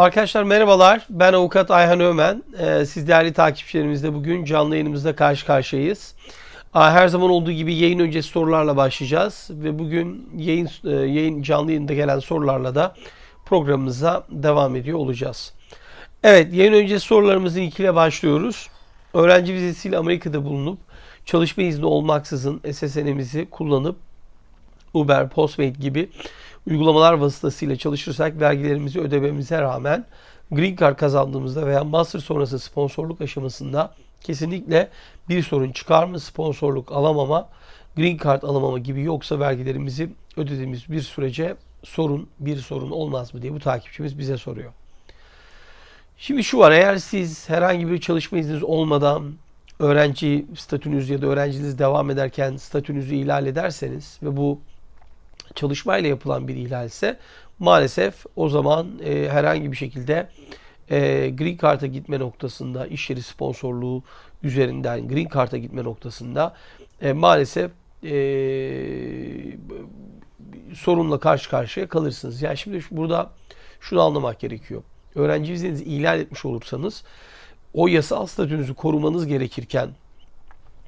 Arkadaşlar merhabalar. Ben avukat Ayhan Ömen. Ee, siz değerli takipçilerimizle bugün canlı yayınımızda karşı karşıyayız. Her zaman olduğu gibi yayın öncesi sorularla başlayacağız ve bugün yayın e, yayın canlı yayında gelen sorularla da programımıza devam ediyor olacağız. Evet, yayın öncesi sorularımızın ilkiyle başlıyoruz. Öğrenci vizesiyle Amerika'da bulunup çalışma izni olmaksızın SSN'imizi kullanıp Uber, Postmate gibi uygulamalar vasıtasıyla çalışırsak vergilerimizi ödememize rağmen Green Card kazandığımızda veya Master sonrası sponsorluk aşamasında kesinlikle bir sorun çıkar mı? Sponsorluk alamama, Green Card alamama gibi yoksa vergilerimizi ödediğimiz bir sürece sorun bir sorun olmaz mı diye bu takipçimiz bize soruyor. Şimdi şu var eğer siz herhangi bir çalışma izniniz olmadan öğrenci statünüz ya da öğrenciniz devam ederken statünüzü ihlal ederseniz ve bu çalışmayla yapılan bir ihlalse maalesef o zaman e, herhangi bir şekilde e, Green Card'a gitme noktasında iş yeri sponsorluğu üzerinden Green Card'a gitme noktasında e, maalesef e, sorunla karşı karşıya kalırsınız. Yani şimdi burada şunu anlamak gerekiyor. Öğrenci vizenizi ihlal etmiş olursanız o yasal statünüzü korumanız gerekirken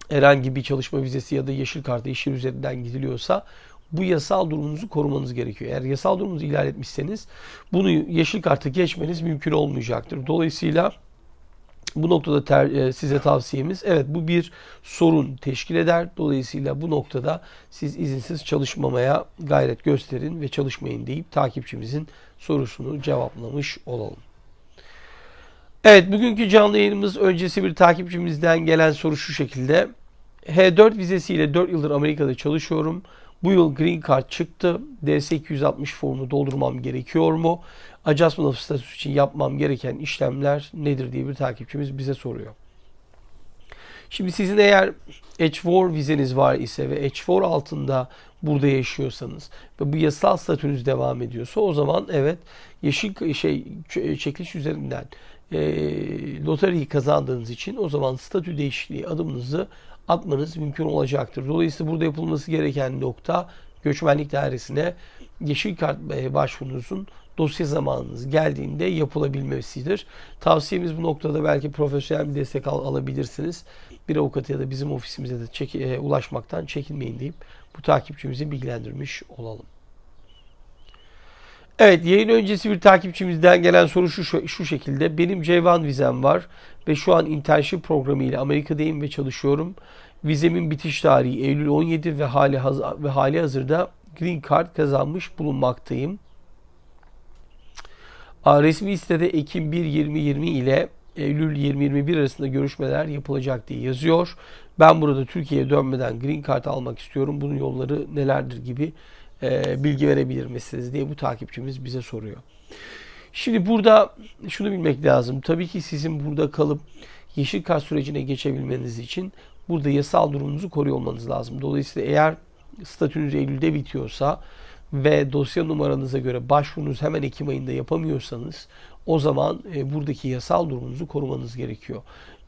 herhangi bir çalışma vizesi ya da yeşil kartı iş yeri üzerinden gidiliyorsa bu yasal durumunuzu korumanız gerekiyor. Eğer yasal durumunuzu ihlal etmişseniz bunu yeşil kartı geçmeniz mümkün olmayacaktır. Dolayısıyla bu noktada ter- e, size tavsiyemiz evet bu bir sorun teşkil eder. Dolayısıyla bu noktada siz izinsiz çalışmamaya gayret gösterin ve çalışmayın deyip takipçimizin sorusunu cevaplamış olalım. Evet bugünkü canlı yayınımız öncesi bir takipçimizden gelen soru şu şekilde. H4 vizesiyle 4 yıldır Amerika'da çalışıyorum. Bu yıl Green Card çıktı. DS-260 formunu doldurmam gerekiyor mu? Adjustment of status için yapmam gereken işlemler nedir diye bir takipçimiz bize soruyor. Şimdi sizin eğer H4 vizeniz var ise ve H4 altında burada yaşıyorsanız ve bu yasal statünüz devam ediyorsa o zaman evet yeşil şey ç- çekiliş üzerinden e, loteriyi kazandığınız için o zaman statü değişikliği adımınızı atmanız mümkün olacaktır. Dolayısıyla burada yapılması gereken nokta göçmenlik dairesine yeşil kart e, başvurunuzun dosya zamanınız geldiğinde yapılabilmesidir. Tavsiyemiz bu noktada belki profesyonel bir destek al- alabilirsiniz. Bir avukat ya da bizim ofisimize de çek- e, ulaşmaktan çekinmeyin deyip bu takipçimizi bilgilendirmiş olalım. Evet yayın öncesi bir takipçimizden gelen soru şu, şu, şekilde. Benim Ceyvan vizem var ve şu an internship programı ile Amerika'dayım ve çalışıyorum. Vizemin bitiş tarihi Eylül 17 ve hali, ve hali hazırda Green Card kazanmış bulunmaktayım. Resmi sitede Ekim 1 2020 ile Eylül 2021 arasında görüşmeler yapılacak diye yazıyor. Ben burada Türkiye'ye dönmeden Green Card almak istiyorum. Bunun yolları nelerdir gibi e, bilgi verebilir misiniz diye bu takipçimiz bize soruyor. Şimdi burada şunu bilmek lazım. Tabii ki sizin burada kalıp yeşil kart sürecine geçebilmeniz için burada yasal durumunuzu koruyor olmanız lazım. Dolayısıyla eğer statünüz Eylül'de bitiyorsa ve dosya numaranıza göre başvurunuz hemen Ekim ayında yapamıyorsanız o zaman e, buradaki yasal durumunuzu korumanız gerekiyor.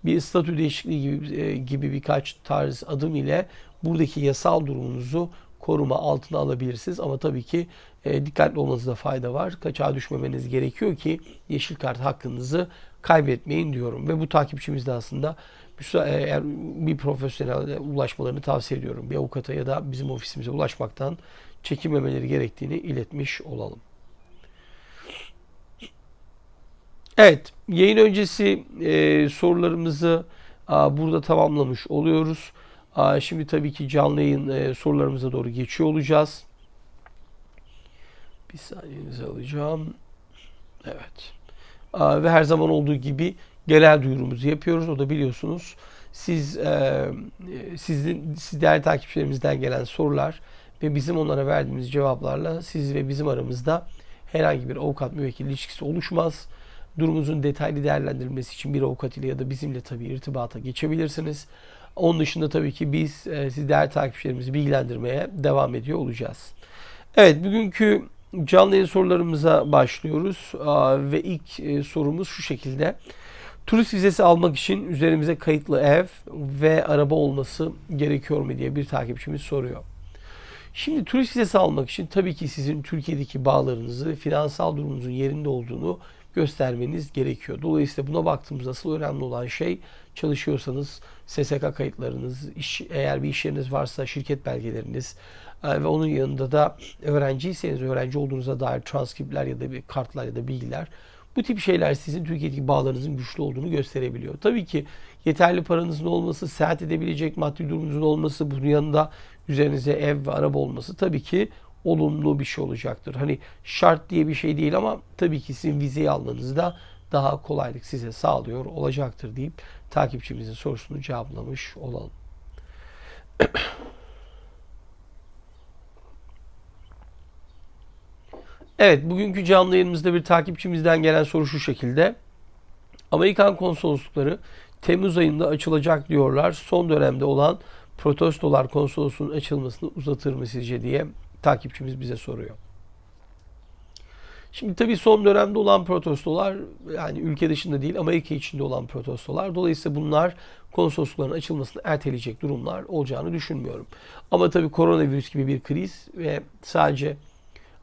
Bir statü değişikliği gibi, e, gibi birkaç tarz adım ile buradaki yasal durumunuzu koruma altına alabilirsiniz. Ama tabii ki e, dikkatli olmanızda fayda var. Kaçağa düşmemeniz gerekiyor ki yeşil kart hakkınızı kaybetmeyin diyorum. Ve bu takipçimiz de aslında müsa- eğer bir profesyonel ulaşmalarını tavsiye ediyorum. Bir avukata ya da bizim ofisimize ulaşmaktan çekinmemeleri gerektiğini iletmiş olalım. Evet, yayın öncesi e, sorularımızı a, burada tamamlamış oluyoruz. Şimdi tabii ki canlı yayın e, sorularımıza doğru geçiyor olacağız. Bir saniyenizi alacağım. Evet. Ve her zaman olduğu gibi genel duyurumuzu yapıyoruz. O da biliyorsunuz siz e, e, sizin siz değerli takipçilerimizden gelen sorular ve bizim onlara verdiğimiz cevaplarla siz ve bizim aramızda herhangi bir avukat müvekkil ilişkisi oluşmaz. Durumunuzun detaylı değerlendirilmesi için bir avukat ile ya da bizimle tabii irtibata geçebilirsiniz. Onun dışında tabii ki biz e, siz değerli takipçilerimizi bilgilendirmeye devam ediyor olacağız. Evet bugünkü canlı yayın sorularımıza başlıyoruz. Aa, Ve ilk e, sorumuz şu şekilde. Turist vizesi almak için üzerimize kayıtlı ev ve araba olması gerekiyor mu diye bir takipçimiz soruyor. Şimdi turist vizesi almak için tabii ki sizin Türkiye'deki bağlarınızı, finansal durumunuzun yerinde olduğunu göstermeniz gerekiyor. Dolayısıyla buna baktığımızda asıl önemli olan şey çalışıyorsanız SSK kayıtlarınız, iş, eğer bir iş yeriniz varsa şirket belgeleriniz e, ve onun yanında da öğrenciyseniz öğrenci olduğunuza dair transkriptler ya da bir kartlar ya da bilgiler bu tip şeyler sizin Türkiye'deki bağlarınızın güçlü olduğunu gösterebiliyor. Tabii ki yeterli paranızın olması, seyahat edebilecek maddi durumunuzun olması, bunun yanında üzerinize ev ve araba olması tabii ki olumlu bir şey olacaktır. Hani şart diye bir şey değil ama tabii ki sizin vizeyi almanızda daha kolaylık size sağlıyor olacaktır deyip takipçimizin sorusunu cevaplamış olalım. Evet, bugünkü canlı yayınımızda bir takipçimizden gelen soru şu şekilde. Amerikan konsoloslukları Temmuz ayında açılacak diyorlar. Son dönemde olan protestolar konsolosluğun açılmasını uzatır mı sizce diye takipçimiz bize soruyor. Şimdi tabii son dönemde olan protestolar yani ülke dışında değil Amerika içinde olan protestolar. Dolayısıyla bunlar konsoloslukların açılmasını erteleyecek durumlar olacağını düşünmüyorum. Ama tabii koronavirüs gibi bir kriz ve sadece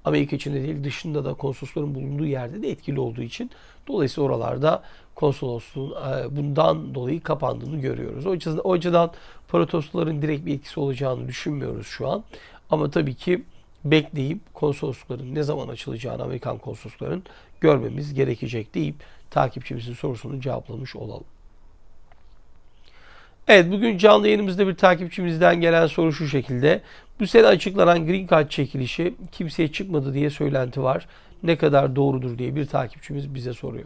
Amerika içinde değil dışında da konsolosların bulunduğu yerde de etkili olduğu için dolayısıyla oralarda konsolosluğun e, bundan dolayı kapandığını görüyoruz. O açıdan, o açıdan protestoların direkt bir etkisi olacağını düşünmüyoruz şu an. Ama tabii ki bekleyip konsoloslukların ne zaman açılacağını Amerikan konsoloslukların görmemiz gerekecek deyip takipçimizin sorusunu cevaplamış olalım. Evet bugün canlı yayınımızda bir takipçimizden gelen soru şu şekilde. Bu sene açıklanan Green Card çekilişi kimseye çıkmadı diye söylenti var. Ne kadar doğrudur diye bir takipçimiz bize soruyor.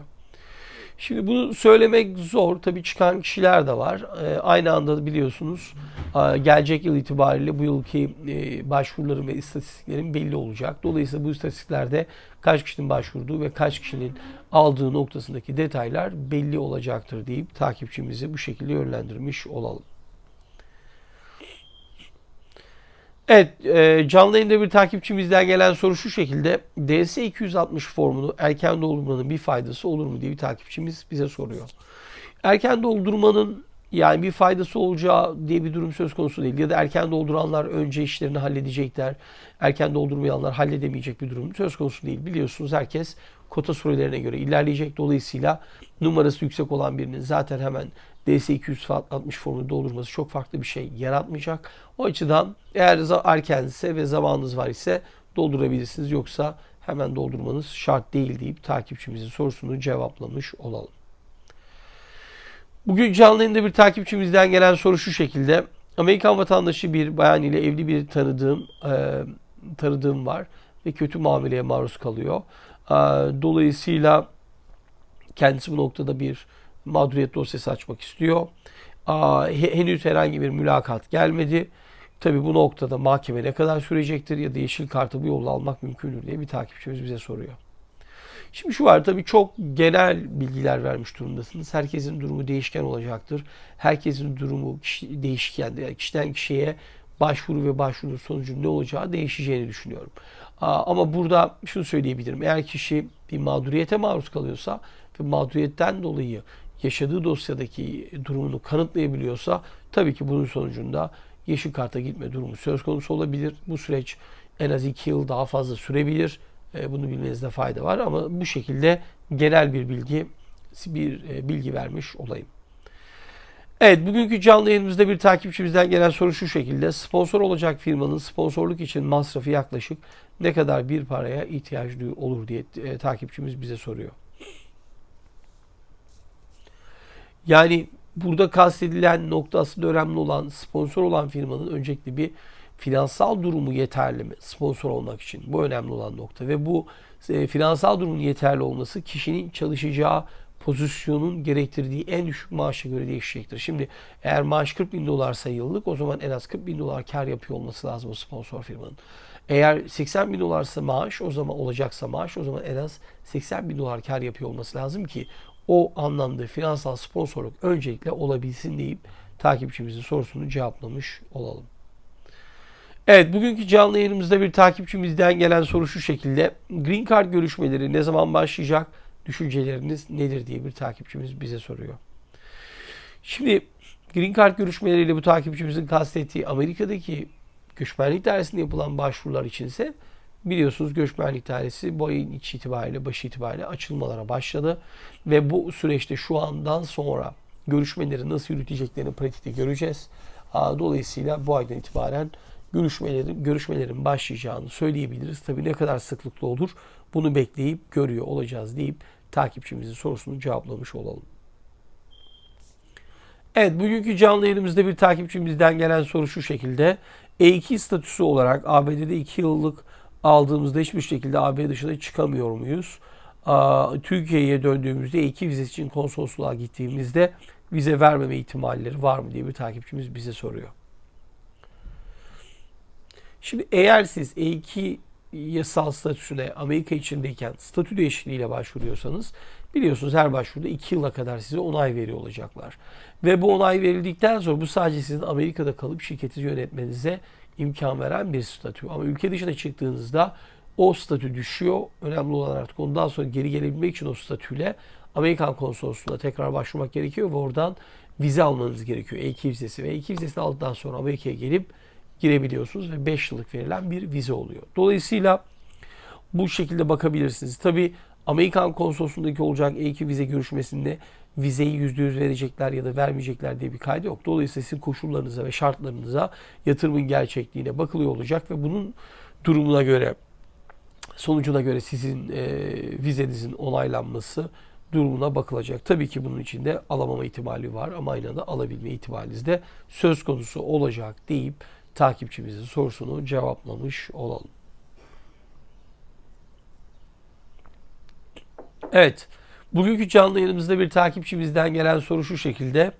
Şimdi bunu söylemek zor. Tabii çıkan kişiler de var. E, aynı anda biliyorsunuz e, gelecek yıl itibariyle bu yılki e, başvuruların ve istatistiklerin belli olacak. Dolayısıyla bu istatistiklerde kaç kişinin başvurduğu ve kaç kişinin aldığı noktasındaki detaylar belli olacaktır deyip takipçimizi bu şekilde yönlendirmiş olalım. Evet, e, canlı yayında bir takipçimizden gelen soru şu şekilde. DS 260 formunu erken doldurmanın bir faydası olur mu diye bir takipçimiz bize soruyor. Erken doldurmanın yani bir faydası olacağı diye bir durum söz konusu değil. Ya da erken dolduranlar önce işlerini halledecekler. Erken doldurmayanlar halledemeyecek bir durum söz konusu değil. Biliyorsunuz herkes kota sürelerine göre ilerleyecek. Dolayısıyla numarası yüksek olan birinin zaten hemen DS260 formunu doldurması çok farklı bir şey yaratmayacak. O açıdan eğer erkense ve zamanınız var ise doldurabilirsiniz. Yoksa hemen doldurmanız şart değil deyip takipçimizin sorusunu cevaplamış olalım. Bugün canlı yayında bir takipçimizden gelen soru şu şekilde. Amerikan vatandaşı bir bayan ile evli bir tanıdığım e, tanıdığım var ve kötü muameleye maruz kalıyor. E, dolayısıyla kendisi bu noktada bir mağduriyet dosyası açmak istiyor. Henüz herhangi bir mülakat gelmedi. Tabi bu noktada mahkeme ne kadar sürecektir ya da yeşil kartı bu yolla almak mümkündür diye bir takipçimiz bize soruyor. Şimdi şu var tabii çok genel bilgiler vermiş durumdasınız. Herkesin durumu değişken olacaktır. Herkesin durumu kişi, değişken, yani kişiden kişiye başvuru ve başvuru sonucu ne olacağı değişeceğini düşünüyorum. Ama burada şunu söyleyebilirim. Eğer kişi bir mağduriyete maruz kalıyorsa ve mağduriyetten dolayı yaşadığı dosyadaki durumunu kanıtlayabiliyorsa tabii ki bunun sonucunda yeşil karta gitme durumu söz konusu olabilir. Bu süreç en az iki yıl daha fazla sürebilir. E, bunu bilmenizde fayda var ama bu şekilde genel bir bilgi bir e, bilgi vermiş olayım. Evet bugünkü canlı yayınımızda bir takipçimizden gelen soru şu şekilde. Sponsor olacak firmanın sponsorluk için masrafı yaklaşık ne kadar bir paraya ihtiyaç olur diye e, takipçimiz bize soruyor. Yani burada kastedilen nokta aslında önemli olan sponsor olan firmanın öncelikle bir finansal durumu yeterli mi sponsor olmak için? Bu önemli olan nokta ve bu e, finansal durumun yeterli olması kişinin çalışacağı pozisyonun gerektirdiği en düşük maaşa göre değişecektir. Şimdi eğer maaş 40 bin dolarsa yıllık o zaman en az 40 bin dolar kar yapıyor olması lazım o sponsor firmanın. Eğer 80 bin dolarsa maaş o zaman olacaksa maaş o zaman en az 80 bin dolar kar yapıyor olması lazım ki o anlamda finansal sponsorluk öncelikle olabilsin deyip takipçimizin sorusunu cevaplamış olalım. Evet bugünkü canlı yayınımızda bir takipçimizden gelen soru şu şekilde. Green Card görüşmeleri ne zaman başlayacak? Düşünceleriniz nedir diye bir takipçimiz bize soruyor. Şimdi Green Card görüşmeleriyle bu takipçimizin kastettiği Amerika'daki göçmenlik dairesinde yapılan başvurular içinse biliyorsunuz göçmenlik dairesi bu ayın iç itibariyle, başı itibariyle açılmalara başladı. Ve bu süreçte şu andan sonra görüşmeleri nasıl yürüteceklerini pratikte göreceğiz. Dolayısıyla bu aydan itibaren görüşmelerin, görüşmelerin başlayacağını söyleyebiliriz. Tabii ne kadar sıklıklı olur bunu bekleyip görüyor olacağız deyip takipçimizin sorusunu cevaplamış olalım. Evet bugünkü canlı yayınımızda bir takipçimizden gelen soru şu şekilde. E2 statüsü olarak ABD'de 2 yıllık aldığımızda hiçbir şekilde AB dışına çıkamıyor muyuz? Türkiye'ye döndüğümüzde E2 vizesi için konsolosluğa gittiğimizde vize vermeme ihtimalleri var mı diye bir takipçimiz bize soruyor. Şimdi eğer siz E2 yasal statüsüne Amerika içindeyken statü değişikliğiyle başvuruyorsanız biliyorsunuz her başvuruda 2 yıla kadar size onay veriyor olacaklar. Ve bu onay verildikten sonra bu sadece sizin Amerika'da kalıp şirketi yönetmenize imkan veren bir statü. Ama ülke dışına çıktığınızda o statü düşüyor. Önemli olan artık ondan sonra geri gelebilmek için o statüyle Amerikan konsolosluğuna tekrar başvurmak gerekiyor ve oradan vize almanız gerekiyor. E2 vizesi ve E2 vizesini aldıktan sonra Amerika'ya gelip girebiliyorsunuz ve 5 yıllık verilen bir vize oluyor. Dolayısıyla bu şekilde bakabilirsiniz. Tabi Amerikan konsolosluğundaki olacak E2 vize görüşmesinde vizeyi %100 verecekler ya da vermeyecekler diye bir kaydı yok. Dolayısıyla sizin koşullarınıza ve şartlarınıza yatırımın gerçekliğine bakılıyor olacak ve bunun durumuna göre sonucuna göre sizin e, vizenizin onaylanması durumuna bakılacak. Tabii ki bunun içinde alamama ihtimali var ama aynı anda alabilme ihtimaliniz de söz konusu olacak deyip takipçimizin sorusunu cevaplamış olalım. Evet. Bugünkü canlı yayınımızda bir takipçimizden gelen soru şu şekilde.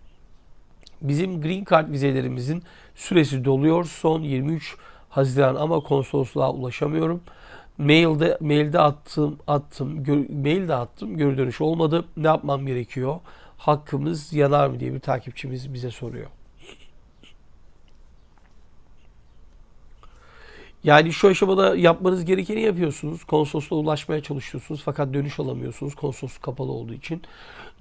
Bizim Green Card vizelerimizin süresi doluyor. Son 23 Haziran ama konsolosluğa ulaşamıyorum. Mailde mailde attım, attım, gör, mailde attım, geri dönüş olmadı. Ne yapmam gerekiyor? Hakkımız yanar mı diye bir takipçimiz bize soruyor. Yani şu aşamada yapmanız gerekeni yapıyorsunuz. Konsolosluğa ulaşmaya çalışıyorsunuz fakat dönüş alamıyorsunuz. Konsolosluk kapalı olduğu için.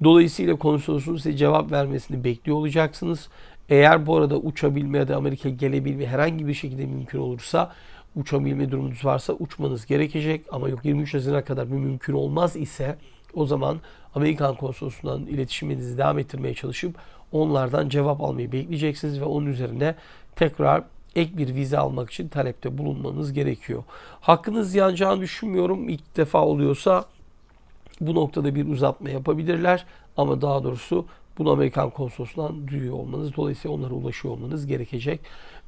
Dolayısıyla konsolosluğun size cevap vermesini bekliyor olacaksınız. Eğer bu arada uçabilme ya da Amerika'ya gelebilme herhangi bir şekilde mümkün olursa uçabilme durumunuz varsa uçmanız gerekecek. Ama yok 23 Haziran'a kadar bir mümkün olmaz ise o zaman Amerikan konsolosluğundan iletişiminizi devam ettirmeye çalışıp onlardan cevap almayı bekleyeceksiniz ve onun üzerine tekrar ek bir vize almak için talepte bulunmanız gerekiyor. Hakkınız yanacağını düşünmüyorum. İlk defa oluyorsa bu noktada bir uzatma yapabilirler. Ama daha doğrusu bunu Amerikan konsolosluğundan duyuyor olmanız, dolayısıyla onlara ulaşıyor olmanız gerekecek.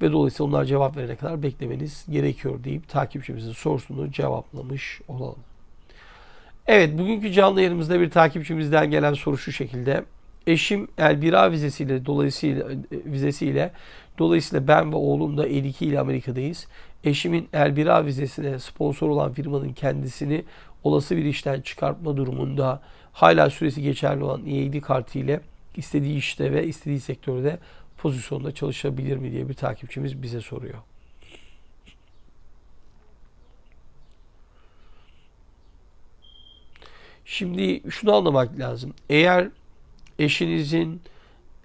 Ve dolayısıyla onlar cevap verene kadar beklemeniz gerekiyor deyip takipçimizin sorusunu cevaplamış olalım. Evet, bugünkü canlı yayınımızda bir takipçimizden gelen soru şu şekilde. Eşim Elbira vizesiyle dolayısıyla vizesiyle dolayısıyla ben ve oğlum da 52 ile Amerika'dayız. Eşimin Elbira vizesine sponsor olan firmanın kendisini olası bir işten çıkartma durumunda hala süresi geçerli olan EAD kartı ile istediği işte ve istediği sektörde pozisyonda çalışabilir mi diye bir takipçimiz bize soruyor. Şimdi şunu anlamak lazım. Eğer eşinizin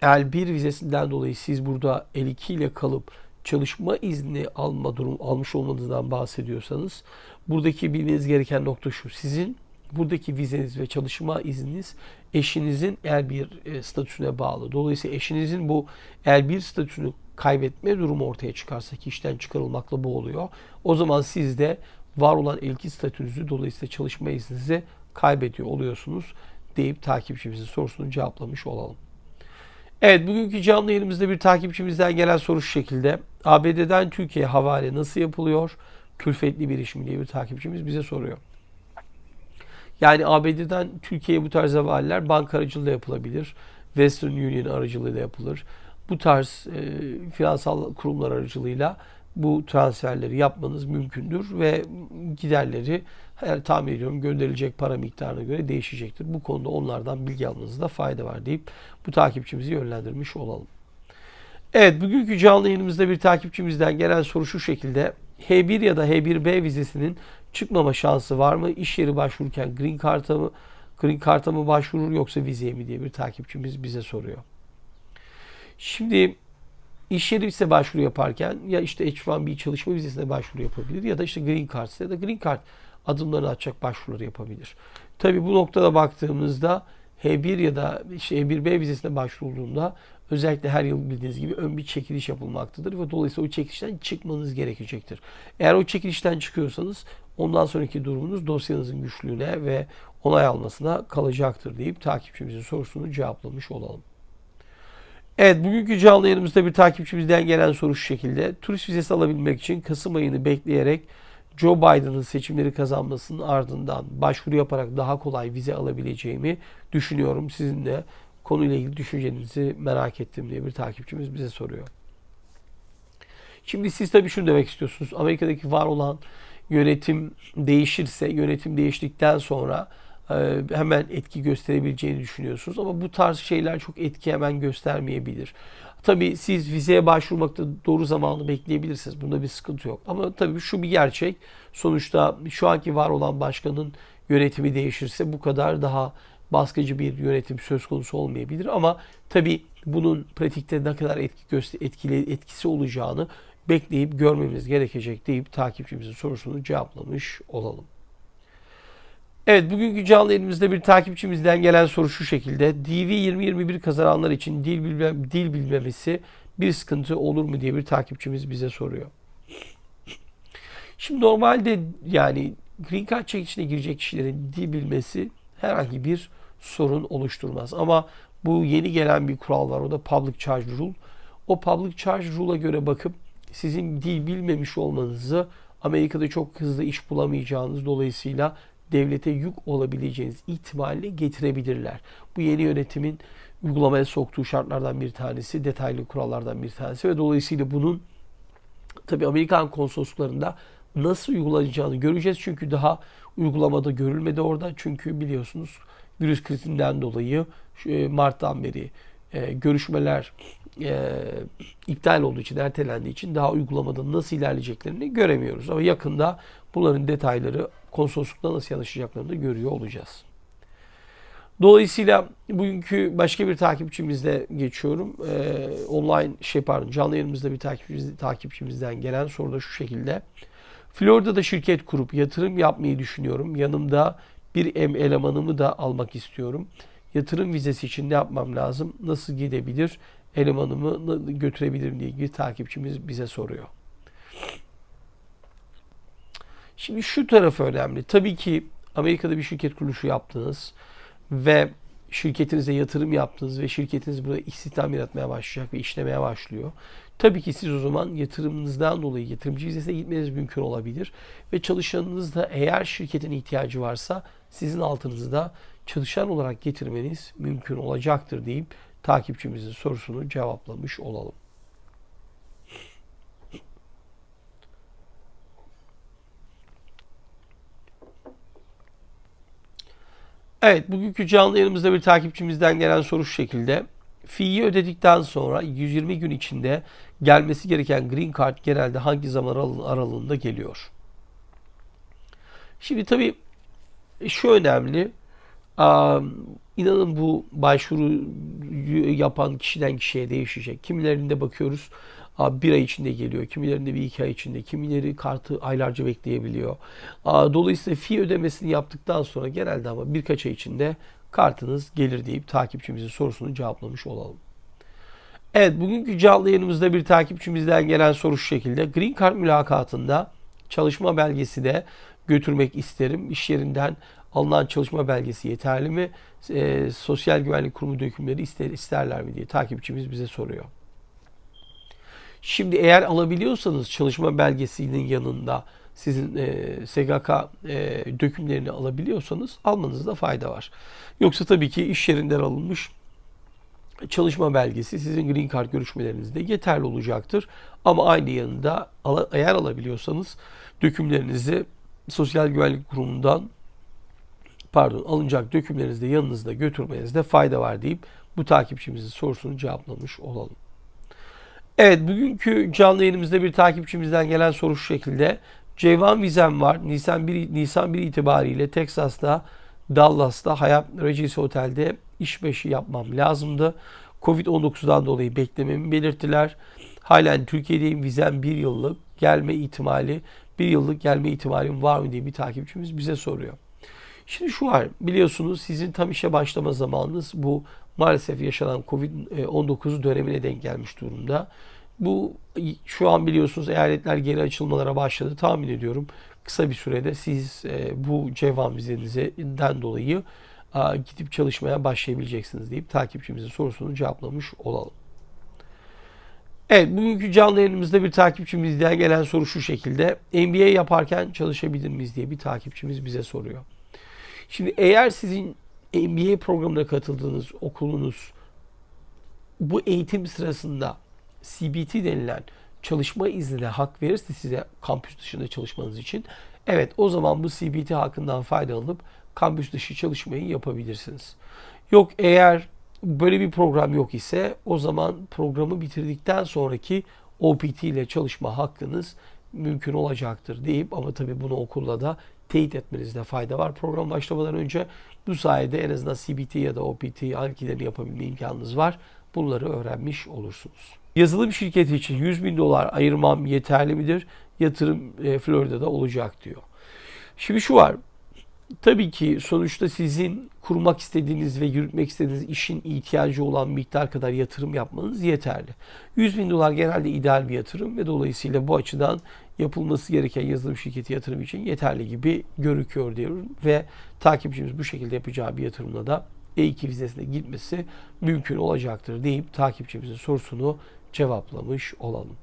L1 vizesinden dolayı siz burada L2 ile kalıp çalışma izni alma durum almış olmanızdan bahsediyorsanız buradaki bilmeniz gereken nokta şu. Sizin buradaki vizeniz ve çalışma izniniz eşinizin L1 e, statüsüne bağlı. Dolayısıyla eşinizin bu L1 statüsünü kaybetme durumu ortaya çıkarsa ki işten çıkarılmakla bu oluyor. O zaman siz de var olan L2 statünüzü dolayısıyla çalışma izninizi kaybediyor oluyorsunuz deyip takipçimizin sorusunu cevaplamış olalım. Evet bugünkü canlı yayınımızda bir takipçimizden gelen soru şu şekilde. ABD'den Türkiye havale nasıl yapılıyor? Külfetli bir iş mi diye bir takipçimiz bize soruyor. Yani ABD'den Türkiye'ye bu tarz havaleler banka aracılığıyla yapılabilir. Western Union aracılığıyla yapılır. Bu tarz e, finansal kurumlar aracılığıyla bu transferleri yapmanız mümkündür ve giderleri yani tahmin ediyorum gönderilecek para miktarına göre değişecektir. Bu konuda onlardan bilgi almanızda fayda var deyip bu takipçimizi yönlendirmiş olalım. Evet bugünkü canlı yayınımızda bir takipçimizden gelen soru şu şekilde. H1 ya da H1B vizesinin çıkmama şansı var mı? İş yeri başvururken Green Card'a mı, Green Card'a mı başvurur yoksa vizeye mi diye bir takipçimiz bize soruyor. Şimdi İş yeri ise başvuru yaparken ya işte H1B çalışma vizesine başvuru yapabilir ya da işte Green Card ise de Green Card adımlarını atacak başvuruları yapabilir. Tabi bu noktada baktığımızda H1 ya da işte H1B vizesine başvurulduğunda özellikle her yıl bildiğiniz gibi ön bir çekiliş yapılmaktadır ve dolayısıyla o çekilişten çıkmanız gerekecektir. Eğer o çekilişten çıkıyorsanız ondan sonraki durumunuz dosyanızın güçlüğüne ve onay almasına kalacaktır deyip takipçimizin sorusunu cevaplamış olalım. Evet bugünkü canlı yayınımızda bir takipçimizden gelen soru şu şekilde. Turist vizesi alabilmek için Kasım ayını bekleyerek Joe Biden'ın seçimleri kazanmasının ardından başvuru yaparak daha kolay vize alabileceğimi düşünüyorum. Sizin de konuyla ilgili düşüncenizi merak ettim diye bir takipçimiz bize soruyor. Şimdi siz tabii şunu demek istiyorsunuz. Amerika'daki var olan yönetim değişirse, yönetim değiştikten sonra hemen etki gösterebileceğini düşünüyorsunuz. Ama bu tarz şeyler çok etki hemen göstermeyebilir. Tabii siz vizeye başvurmakta doğru zamanı bekleyebilirsiniz. Bunda bir sıkıntı yok. Ama tabii şu bir gerçek. Sonuçta şu anki var olan başkanın yönetimi değişirse bu kadar daha baskıcı bir yönetim söz konusu olmayabilir. Ama tabii bunun pratikte ne kadar etki etkili etkisi olacağını bekleyip görmemiz gerekecek deyip takipçimizin sorusunu cevaplamış olalım. Evet bugünkü canlı elimizde bir takipçimizden gelen soru şu şekilde. DV 2021 kazananlar için dil, bilmem, dil bilmemesi bir sıkıntı olur mu diye bir takipçimiz bize soruyor. Şimdi normalde yani Green Card çekişine girecek kişilerin dil bilmesi herhangi bir sorun oluşturmaz. Ama bu yeni gelen bir kural var. O da Public Charge Rule. O Public Charge Rule'a göre bakıp sizin dil bilmemiş olmanızı Amerika'da çok hızlı iş bulamayacağınız dolayısıyla devlete yük olabileceğiniz ihtimali getirebilirler. Bu yeni yönetimin uygulamaya soktuğu şartlardan bir tanesi, detaylı kurallardan bir tanesi ve dolayısıyla bunun tabi Amerikan konsolosluklarında nasıl uygulanacağını göreceğiz. Çünkü daha uygulamada görülmedi orada. Çünkü biliyorsunuz virüs krizinden dolayı e, Mart'tan beri e, görüşmeler e, iptal olduğu için, ertelendiği için daha uygulamada nasıl ilerleyeceklerini göremiyoruz. Ama yakında bunların detayları konsoloslukla nasıl yanaşacaklarını da görüyor olacağız. Dolayısıyla bugünkü başka bir takipçimizle geçiyorum. Ee, online şey pardon canlı yayınımızda bir takipçimiz, takipçimizden gelen soru da şu şekilde. Florida'da şirket kurup yatırım yapmayı düşünüyorum. Yanımda bir em elemanımı da almak istiyorum. Yatırım vizesi için ne yapmam lazım? Nasıl gidebilir? Elemanımı götürebilirim diye ilgili takipçimiz bize soruyor. Şimdi şu tarafı önemli. Tabii ki Amerika'da bir şirket kuruluşu yaptınız ve şirketinize yatırım yaptınız ve şirketiniz burada istihdam yaratmaya başlayacak ve işlemeye başlıyor. Tabii ki siz o zaman yatırımınızdan dolayı yatırımcı vizesine gitmeniz mümkün olabilir. Ve çalışanınız da eğer şirketin ihtiyacı varsa sizin altınızda çalışan olarak getirmeniz mümkün olacaktır deyip takipçimizin sorusunu cevaplamış olalım. Evet, bugünkü canlı yayınımızda bir takipçimizden gelen soru şu şekilde. Fiyi ödedikten sonra 120 gün içinde gelmesi gereken Green Card genelde hangi zaman aralığında geliyor? Şimdi tabii şu önemli. İnanın bu başvuru yapan kişiden kişiye değişecek. Kimilerinde bakıyoruz bir ay içinde geliyor. Kimilerinde bir iki ay içinde. Kimileri kartı aylarca bekleyebiliyor. Dolayısıyla fi ödemesini yaptıktan sonra genelde ama birkaç ay içinde kartınız gelir deyip takipçimizin sorusunu cevaplamış olalım. Evet bugünkü canlı yayınımızda bir takipçimizden gelen soru şu şekilde. Green Card mülakatında çalışma belgesi de götürmek isterim. İş yerinden alınan çalışma belgesi yeterli mi? E, Sosyal Güvenlik Kurumu dökümleri ister, isterler mi diye takipçimiz bize soruyor. Şimdi eğer alabiliyorsanız çalışma belgesinin yanında sizin e, SGK e, dökümlerini alabiliyorsanız almanızda fayda var. Yoksa tabii ki iş yerinden alınmış çalışma belgesi sizin Green Card görüşmelerinizde yeterli olacaktır. Ama aynı yanında eğer alabiliyorsanız dökümlerinizi Sosyal Güvenlik Kurumu'ndan pardon alınacak dökümlerinizi de yanınızda götürmenizde fayda var deyip bu takipçimizin sorusunu cevaplamış olalım. Evet bugünkü canlı yayınımızda bir takipçimizden gelen soru şu şekilde. Ceyvan vizem var. Nisan 1, Nisan 1 itibariyle Texas'ta, Dallas'ta Hayat Regency Otel'de işbaşı yapmam lazımdı. Covid-19'dan dolayı beklememi belirttiler. halen Türkiye'deyim vizem bir yıllık gelme ihtimali bir yıllık gelme ihtimalim var mı diye bir takipçimiz bize soruyor. Şimdi şu var biliyorsunuz sizin tam işe başlama zamanınız bu maalesef yaşanan Covid-19 dönemine denk gelmiş durumda. Bu şu an biliyorsunuz eyaletler geri açılmalara başladı. Tahmin ediyorum kısa bir sürede siz e, bu cevan vizenizden dolayı a, gidip çalışmaya başlayabileceksiniz deyip takipçimizin sorusunu cevaplamış olalım. Evet bugünkü canlı yayınımızda bir takipçimizden gelen soru şu şekilde. MBA yaparken çalışabilir miyiz diye bir takipçimiz bize soruyor. Şimdi eğer sizin MBA programına katıldığınız okulunuz bu eğitim sırasında CBT denilen çalışma iznine hak verirse size kampüs dışında çalışmanız için evet o zaman bu CBT hakkından faydalanıp kampüs dışı çalışmayı yapabilirsiniz. Yok eğer böyle bir program yok ise o zaman programı bitirdikten sonraki OPT ile çalışma hakkınız mümkün olacaktır deyip ama tabii bunu okulla da teyit etmenizde fayda var. Program başlamadan önce bu sayede en azından CBT ya da OPT hangilerini yapabilme imkanınız var. Bunları öğrenmiş olursunuz. Yazılım şirketi için 100 bin dolar ayırmam yeterli midir? Yatırım e, Florida'da olacak diyor. Şimdi şu var. Tabii ki sonuçta sizin kurmak istediğiniz ve yürütmek istediğiniz işin ihtiyacı olan miktar kadar yatırım yapmanız yeterli. 100 bin dolar genelde ideal bir yatırım ve dolayısıyla bu açıdan yapılması gereken yazılım şirketi yatırım için yeterli gibi görüküyor diyorum ve takipçimiz bu şekilde yapacağı bir yatırımla da E2 vizesine gitmesi mümkün olacaktır deyip takipçimizin sorusunu cevaplamış olalım.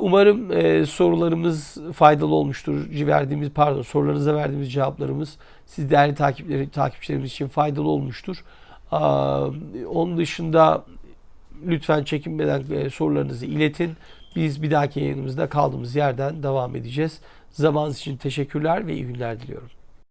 Umarım e, sorularımız faydalı olmuştur. Verdiğimiz pardon sorularınıza verdiğimiz cevaplarımız siz değerli takipleri, takipçilerimiz için faydalı olmuştur. Onun dışında lütfen çekinmeden e, sorularınızı iletin. Biz bir dahaki yayınımızda kaldığımız yerden devam edeceğiz. Zamanınız için teşekkürler ve iyi günler diliyorum.